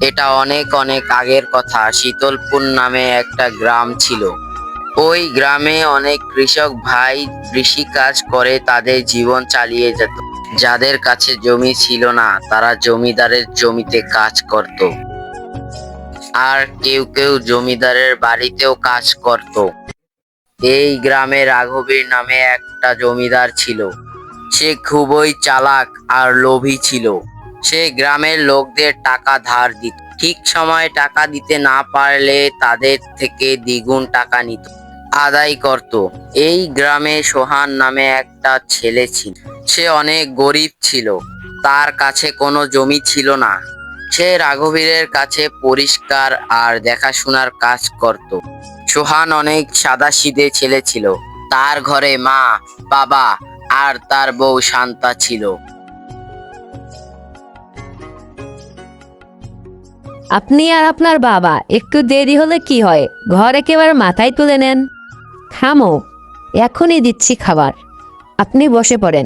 এটা অনেক অনেক আগের কথা। শীতলপুর নামে একটা গ্রাম ছিল। ওই গ্রামে অনেক কৃষক ভাই কৃষি কাজ করে তাদের জীবন চালিয়ে যেত। যাদের কাছে জমি ছিল না, তারা জমিদারের জমিতে কাজ করত। আর কেউ কেউ জমিদারের বাড়িতেও কাজ করত। এই গ্রামে রাঘবীর নামে একটা জমিদার ছিল। সে খুবই চালাক আর লোভী ছিল। সে গ্রামের লোকদের টাকা ধার দিত। ঠিক সময়ে টাকা দিতে না পারলে তাদের থেকে দ্বিগুণ টাকা নিত। আদায় করত। এই গ্রামে সোহান নামে একটা ছেলে ছিল। সে অনেক গরিব ছিল। তার কাছে কোনো জমি ছিল না। সে রাঘবীরের কাছে পরিষ্কার আর দেখাশোনার কাজ করত। সোহান অনেক সাদাসিধে ছেলে ছিল। তার ঘরে মা, বাবা আর তার বউ শান্তা ছিল। আপনি আর আপনার বাবা, একটু দেরি হলে কি হয়? ঘর একেবারে মাথায় তুলে নেন। থামো, এখনই দিচ্ছি খাবার। আপনি বসে পড়েন।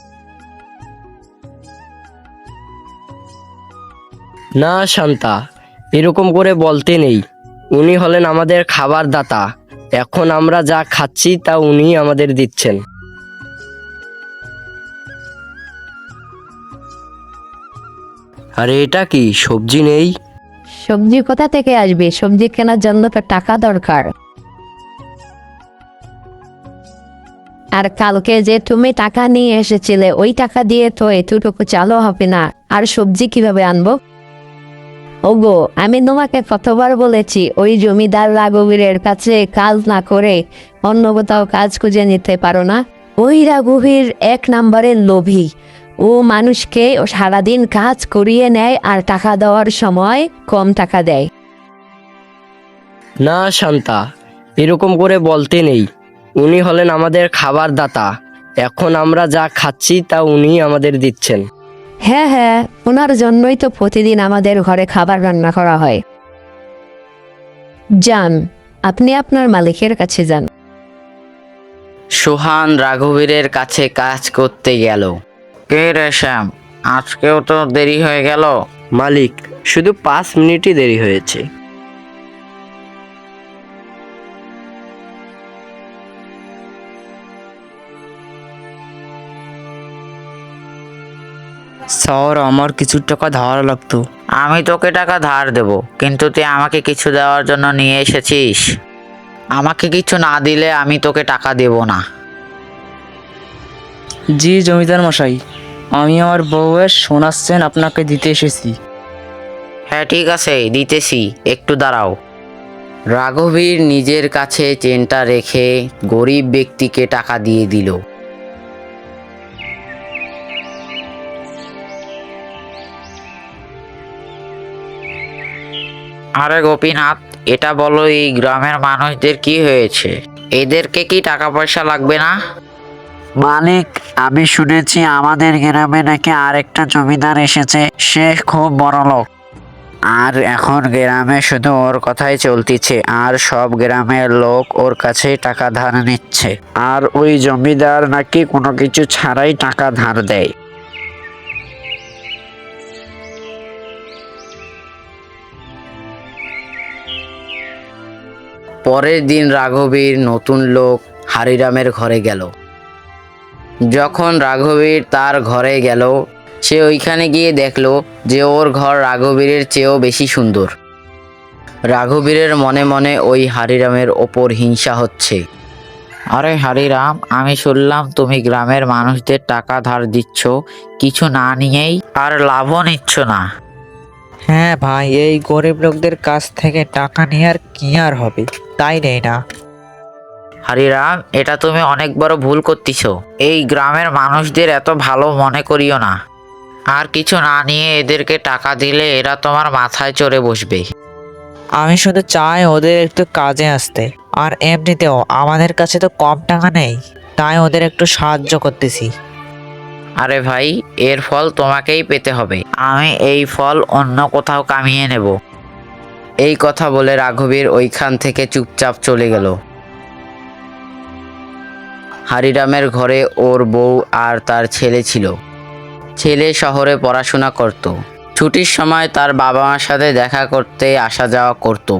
না, শান্তা, এরকম করে বলতে নেই। উনি হলেন আমাদের খাবার দাতা। এখন আমরা যা খাচ্ছি, তা উনি আমাদের দিচ্ছেন। আরে, এটা কি? সবজি নেই? সবজি কোথা থেকে আসবে? সবজি কেনার জন্য তো টাকা দরকার। আর কালকে যে তুমি টাকা নিয়ে এসেছিলে, ওই টাকা দিয়ে তো এতটুকু চালও হবে না। আর সবজি কীভাবে আনব? ওগো, আমি তোমাকে কতবার বলেছি, ওই জমিদার রাঘবীরের কাছে কাজ না করে অন্য কোথাও কাজ খুঁজে নিতে পারো না। ওই রাঘবীর এক নম্বরের লোভী। ও মানুষকে ও সারাদিন কাজ করিয়ে নেয় আর টাকা দেওয়ার সময় কম টাকা দেয়। না শান্তা এরকম করে বলতে নেই। উনি হলেন আমাদের খাবার দাতা। এখন আমরা যা খাচ্ছি তা উনি আমাদের দিচ্ছেন। হ্যাঁ হ্যাঁ ওনার জন্যই তো প্রতিদিন আমাদের ঘরে খাবার রান্না করা হয়। যান আপনি আপনার মালিকের কাছে যান। সোহান রাঘবীরের কাছে কাজ করতে গেল। কে রে শ্যাম আজকেও তো দেরি হয়ে গেল। মালিক শুধু পাঁচ মিনিটই দেরি হয়েছে। স্যার আমার কিছু টাকা ধার লাগতো। আমি তোকে টাকা ধার দেব কিন্তু তুই আমাকে কিছু দেওয়ার জন্য নিয়ে এসেছিস। আমাকে কিছু না দিলে আমি তোকে টাকা দেব না। জি জমিদার মশাই, আমি আমার বউয়ের সোনার চেন আপনাকে দিতে এসেছি। হ্যাঁ ঠিক আছে, দিতেছি, একটু দাঁড়াও। রাঘবীর নিজের কাছে চেনটা রেখে গরিব ব্যক্তিকে টাকা দিয়ে দিল। আরে গোপীনাথ, এটা বলো এই গ্রামের মানুষদের কি হয়েছে? এদেরকে কি টাকা পয়সা লাগবে না? মালিক, আমি শুনেছি আমাদের গ্রামে নাকি আরেকটা জমিদার এসেছে, সে খুব বড় লোক। আর এখন গ্রামে শুধু ওর কথাই চলতিছে, আর সব গ্রামের লোক ওর কাছে টাকা ধার নিচ্ছে। আর ওই জমিদার নাকি কোনো কিছু ছাড়াই টাকা ধার দেয়। পরের দিন রাঘবীর নতুন লোক হারিরামের ঘরে গেল। যখন রাঘবীর তার ঘরে গেল সে ওইখানে গিয়ে দেখল যে ওর ঘর রাঘবীরের চেয়েও বেশি সুন্দর। রাঘবীরের মনে মনে ওই হারিরামের ওপর হিংসা হচ্ছে। আরে হারিরাম আমি শুনলাম তুমি গ্রামের মানুষদের টাকা ধার দিচ্ছ কিছু না নিয়েই আর লাভও নিচ্ছ না। হ্যাঁ ভাই এই গরিব লোকদের কাছ থেকে টাকা নিয়ে আর কি আর হবে? তাই নেই না। হারিরাম এটা তুমি অনেক বড় ভুল করতেছ। এই গ্রামের মানুষদের এত ভালো মনে করিও না। আর কিছু না নিয়ে এদেরকে টাকা দিলে এরা তোমার মাথায় চড়ে বসবে। আমি শুধু চাই ওদের একটু কাজে আসতে। আর এমনিতেও আমাদের কাছে তো কম টাকা নেই তাই ওদের একটু সাহায্য করতেছি। আরে ভাই এর ফল তোমাকেই পেতে হবে। আমি এই ফল অন্য কোথাও কামিয়ে নেব। এই কথা বলে রাঘবীর ওইখান থেকে চুপচাপ চলে গেল। হারিরামের ঘরে ওর বউ আর তার ছেলে ছিল। ছেলে শহরে পড়াশোনা করত। ছুটির সময় তার বাবা মার সাথে দেখা করতে আসা যাওয়া করত।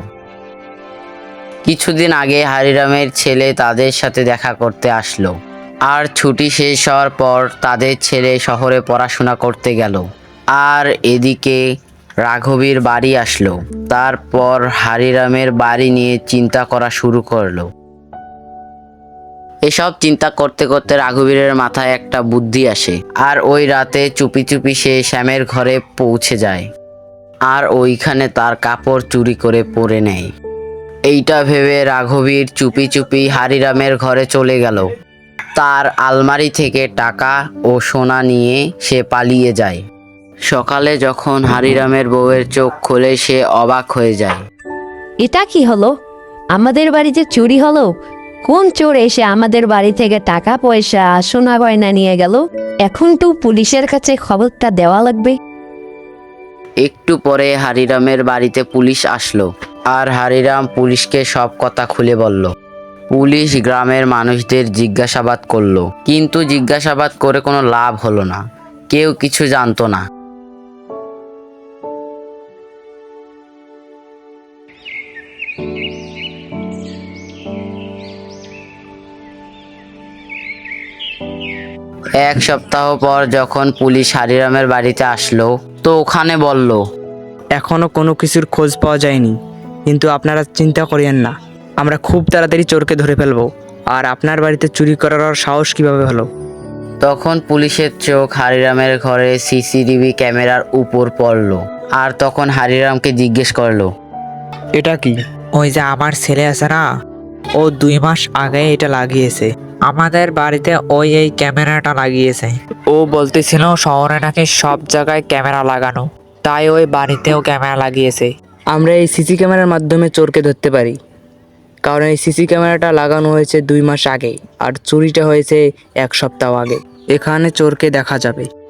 কিছুদিন আগে হারিরামের ছেলে তাদের সাথে দেখা করতে আসলো। আর ছুটি শেষ হওয়ার পর তাদের ছেলে শহরে পড়াশোনা করতে গেল। আর এদিকে রাঘবীর বাড়ি আসলো। তারপর হারিরামের বাড়ি নিয়ে চিন্তা করা শুরু করল। এসব চিন্তা করতে করতে রাঘবীরের মাথায় একটা বুদ্ধি আসে, আর ওই রাতে চুপি চুপি সে শ্যামের ঘরে পৌঁছে যায়, আর ওইখানে তার কাপড় চুরি করে পরে নেয়। এইটা ভেবে রাঘবীর চুপি চুপি হারিরামের ঘরে চলে গেল। তার আলমারি থেকে টাকা ও সোনা নিয়ে সে পালিয়ে যায়। সকালে যখন হারিরামের বউয়ের চোখ খোলে, সে অবাক হয়ে যায়। এটা কি হলো? আমাদের বাড়িতে চুরি হলো কোন চোর এসে আমাদের বাড়ি থেকে টাকা পয়সা, সোনা গয়না নিয়ে গেল? এখন তো পুলিশের কাছে খবরটা দেওয়া লাগবে। একটু পরে হারিরামের বাড়িতে পুলিশ আসলো আর হারিরাম পুলিশকে সব কথা খুলে বলল। পুলিশ গ্রামের মানুষদের জিজ্ঞাসাবাদ করল, কিন্তু জিজ্ঞাসাবাদ করে কোনো লাভ হলো না। কেউ কিছু জানতো না। এক সপ্তাহ পর যখন পুলিশ হারিরামের বাড়িতে আসলো তো ওখানে বলল এখনও কোনো কিছুর খোঁজ পাওয়া যায়নি কিন্তু আপনারা চিন্তা করিয়েন না। আমরা খুব তাড়াতাড়ি চোরকে ধরে ফেলব আর আপনার বাড়িতে চুরি করার সাহস কীভাবে হলো? তখন পুলিশের চোখ হারিরামের ঘরে সিসিটিভি ক্যামেরার উপর পড়ল আর তখন হারিরামকে জিজ্ঞেস করল এটা কি? ওই যে আমার ছেলে আছে না? ও দুই মাস আগে এটা লাগিয়েছে। আমাদের বাড়িতে ওই এই ক্যামেরাটা লাগিয়েছে। ও বলতেছিল শহরে নাকি সব জায়গায় ক্যামেরা লাগানো। তাই ওই বাড়িতেও ক্যামেরা লাগিয়েছে। আমরা এই সিসি ক্যামেরার মাধ্যমে চোরকে ধরতে পারি। কারণ এই সিসি ক্যামেরাটা লাগানো হয়েছে দুই মাস আগে, আর চুরিটা হয়েছে এক সপ্তাহ আগে। এখানে চোরকে দেখা যাবে।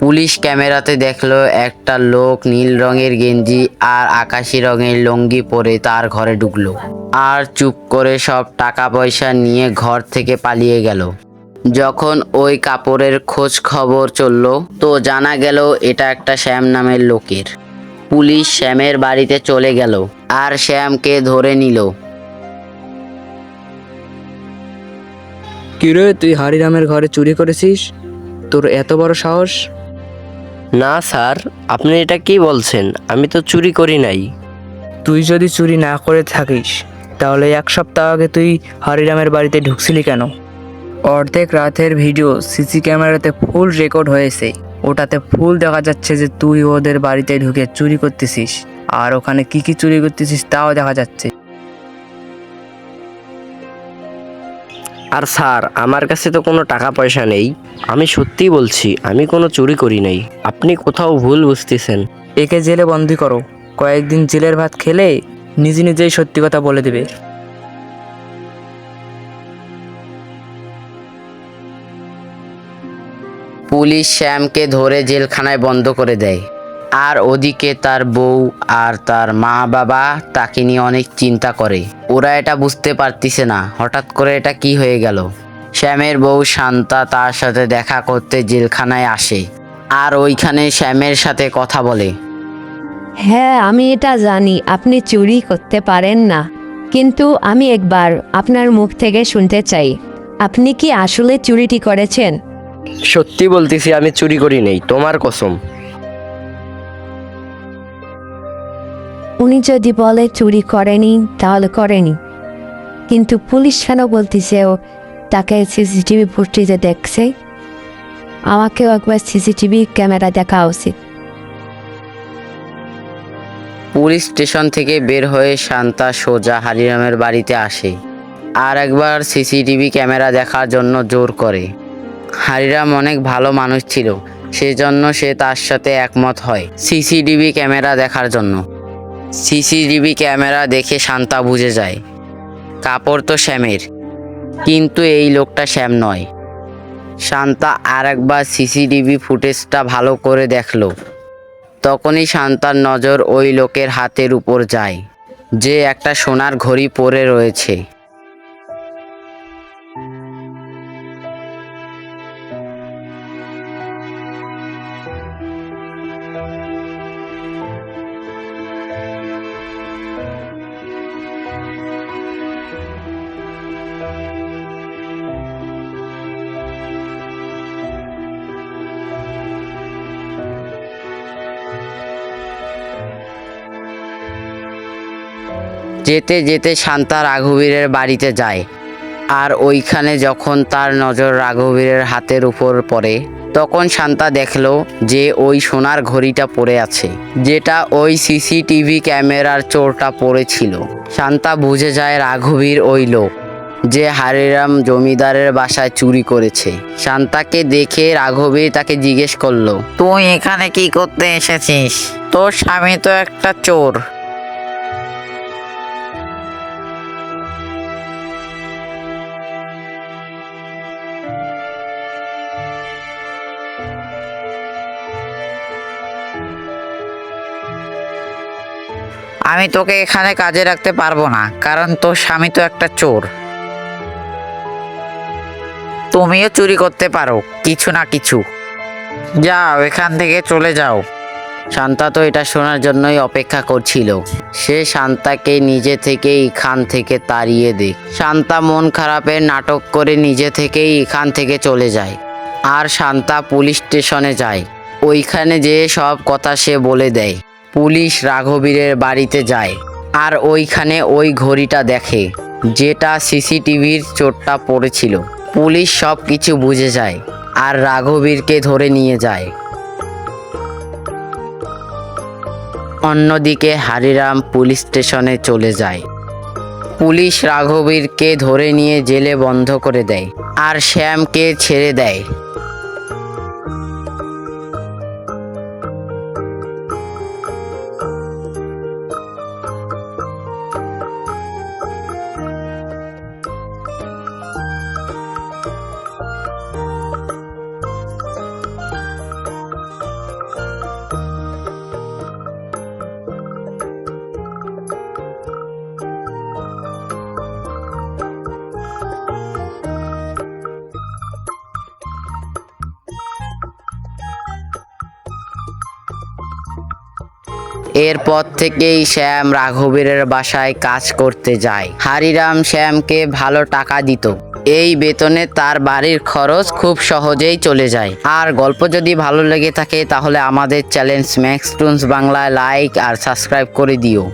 পুলিশ ক্যামেরাতে দেখল একটা লোক নীল রঙের গেঞ্জি আর আকাশি রঙের লুঙ্গি পরে তার ঘরে ঢুকলো। আর চুপ করে সব টাকা পয়সা নিয়ে ঘর থেকে পালিয়ে গেল। যখন ওই কাপড়ের খোঁজ খবর চলল, তো জানা গেল এটা একটা শ্যাম নামের লোকের। পুলিশ শ্যামের বাড়িতে চলে গেল আর শ্যামকে ধরে নিল। কিরে, তুই হারিরামের ঘরে চুরি করেছিস? তোর এত বড় সাহস? না, স্যার, আপনি এটা কি বলছেন? আমি তো চুরি করি নাই। তুই যদি চুরি না করে থাকিস, তাহলে এক সপ্তাহ আগে তুই হরিরামের বাড়িতে ঢুকছিলি কেন? অর্ধেক রাতের ভিডিও সিসি ক্যামেরাতে ফুল রেকর্ড হয়েছে। ওটাতে ফুল দেখা যাচ্ছে যে তুই ওদের বাড়িতে ঢুকে চুরি করতেছিস। আর ওখানে কি কি চুরি করতেছিস তাও দেখা যাচ্ছে। আর স্যার আমার কাছে তো কোনো টাকা পয়সা নেই। আমি সত্যি বলছি আমি কোনো চুরি করি নাই। আপনি কোথাও ভুল বুঝতেছেন। একে জেলে বন্দি করো। কয়েকদিন জেলের ভাত খেলে নিজে নিজেই সত্যি কথা বলে দেবে। পুলিশ শ্যামকে ধরে জেলখানায় বন্ধ করে দেয়। আর ওদিকে তার বউ আর তার মা বাবা তাকে নিয়ে অনেক চিন্তা করে। ওরা এটা বুঝতে পারতিছে না হঠাৎ করে এটা কি হয়ে গেল? শ্যামের বউ শান্তা তার সাথে দেখা করতে জেলখানায় আসে আর ওইখানে শ্যামের সাথে কথা বলে। হ্যাঁ আমি এটা জানি আপনি চুরি করতে পারেন না। কিন্তু আমি একবার আপনার মুখ থেকে শুনতে চাই। আপনি কি আসলে চুরিটি করেছেন? সত্যি বলতেছি আমি চুরি করি নেই তোমার কসম। উনি যদি বলে চুরি করেনি, তাহলে করেনি। কিন্তু পুলিশ কেন বলতেছে ও, তাকে সিসিটিভি ফুটেজে দেখছে? আমাকেও একবার সিসিটিভি ক্যামেরা দেখা উচিত। পুলিশ স্টেশন থেকে বের হয়ে শান্তা সোজা হারিরামের বাড়িতে আসে আর একবার সিসিটিভি ক্যামেরা দেখার জন্য জোর করে। হারিরাম অনেক ভালো মানুষ ছিল, সেজন্য সে তার সাথে একমত হয় সিসিটিভি ক্যামেরা দেখার জন্য। সিসিটিভি ক্যামেরা দেখে শান্তা বুঝে যায়। কাপড় তো শ্যামের, কিন্তু এই লোকটা শ্যাম নয়। শান্তা আর একবার সিসিটিভি ফুটেজটা ভালো করে দেখল। তখনই শান্তার নজর ওই লোকের হাতের উপর যায়, যে একটা সোনার ঘড়ি পরে রয়েছে। যেতে যেতে শান্তা রাঘবীরের বাড়িতে যায়। আর ওইখানে যখন তার নজর রাঘবীরের হাতের উপর পড়ে, তখন শান্তা দেখল যে ওই সোনার ঘড়িটা পড়ে আছে, যেটা ওই সিসিটিভি ক্যামেরার চোরটা পড়েছিল। শান্তা বুঝে যায় রাঘবীর ওই লোক, যে হারিরাম জমিদারের বাসায় চুরি করেছে। শান্তাকে দেখে রাঘবীর তাকে জিজ্ঞেস করল, তুই এখানে কি করতে এসেছিস? তোর স্বামী তো একটা চোর। আমি তোকে এখানে কাজে রাখতে পারব না, কারণ তোর স্বামী তো একটা চোর। তুমিও চুরি করতে পারো, কিছু না কিছু। যাও, এখান থেকে চলে যাও। শান্তা তো এটা শোনার জন্যই অপেক্ষা করছিল। সে শান্তাকে নিজে থেকেই এখান থেকে তাড়িয়ে দেয় শান্তা মন খারাপের নাটক করে নিজে থেকেই এখান থেকে চলে যায়। আর শান্তা পুলিশ স্টেশনে যায়। ওইখানে যেয়ে সব কথা সে বলে দেয়। পুলিশ রাঘবীরের বাড়িতে যায় আর ওইখানে ওই ঘড়িটা দেখে, যেটা সিসিটিভির চোটটা পড়েছিল। পুলিশ সব কিছু বুঝে যায় আর রাঘবীরকে ধরে নিয়ে যায়। অন্যদিকে হারিরাম পুলিশ স্টেশনে চলে যায়। পুলিশ রাঘবীরকে ধরে নিয়ে জেলে বন্ধ করে দেয় আর শ্যামকে ছেড়ে দেয়। এরপর থেকেই শ্যাম রাঘবীরের বাসায় কাজ করতে যায়। হারিরাম শ্যামকে ভালো টাকা দিত। এই বেতনে তার বাড়ির খরচ খুব সহজেই চলে যায়। আর গল্প যদি ভালো লেগে থাকে তাহলে আমাদের চ্যালেঞ্জ ম্যাক্স টুনস বাংলায় লাইক আর সাবস্ক্রাইব করে দিও।